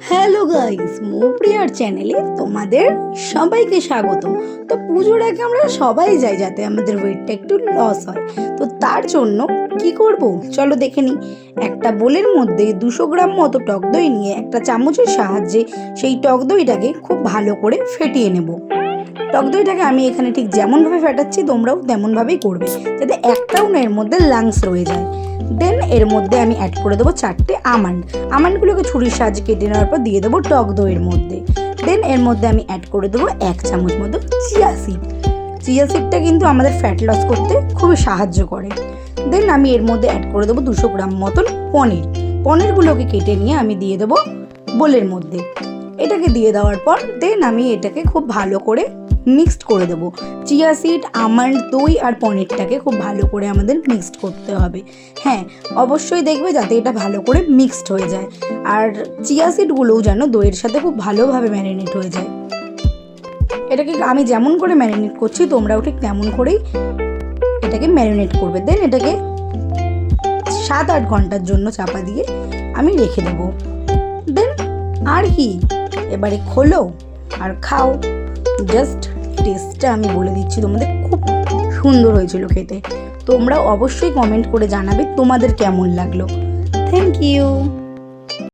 Hello guys মোপ্রিয়ার চ্যানেলে তোমাদের সবাইকে স্বাগত তো পুজোর আগে আমরা সবাই যাই যাতে আমাদের ওয়েটটা একটু লস হয়। তো তার জন্য কি করব? চলো দেখে নিই একটা বোলের মধ্যে দুশো গ্রাম মতো টক দই নিয়ে একটা চামচের সাহায্যে সেই টক দইটাকে খুব ভালো করে ফেটিয়ে নেব। টক দইটাকে আমি এখানে ঠিক যেমনভাবে ফেটাচ্ছি তোমরাও তেমনভাবেই করবে, যাতে একটাও না এর মধ্যে লাংস রয়ে যায়। দেন এর মধ্যে আমি অ্যাড করে দেবো চারটে আমান্ড। আমান্ডগুলোকে ছুরির সাহায্যে কেটে নেওয়ার পর দিয়ে দেবো টক দইয়ের মধ্যে। দেন এর মধ্যে আমি অ্যাড করে দেবো এক চামচ মতো চিয়া সিড চিয়া সিডটা কিন্তু আমাদের ফ্যাট লস করতে খুবই সাহায্য করে। দেন আমি এর মধ্যে অ্যাড করে দেবো দুশো গ্রাম মতন পনির। পনিরগুলোকে কেটে নিয়ে আমি দিয়ে দেবো বোলের মধ্যে। এটাকে দিয়ে দেওয়ার পর দেন আমি এটাকে খুব ভালো করে মিক্সড করে দেবো। চিয়া সিড আমন্ড দই আর পনিরটাকে খুব ভালো করে আমাদের মিক্সড করতে হবে। হ্যাঁ অবশ্যই দেখবে যাতে এটা ভালো করে মিক্সড হয়ে যায়। আর চিয়া সিডগুলোও যেন দইয়ের সাথে খুব ভালোভাবে ম্যারিনেট হয়ে যায়। এটাকে আমি যেমন করে ম্যারিনেট করছি, তোমরাও ঠিক তেমন করেই এটাকে ম্যারিনেট করবে। দেন এটাকে সাত আট ঘণ্টার জন্য চাপা দিয়ে আমি রেখে দেবো। দেন আর কি? এবারে খোলো আর খাও। জাস্ট টেস্টটা আমি বলে দিচ্ছি, তোমাদের খুব সুন্দর হয়েছিল খেতে। তোমরা অবশ্যই কমেন্ট করে জানাবে তোমাদের কেমন লাগল। Thank you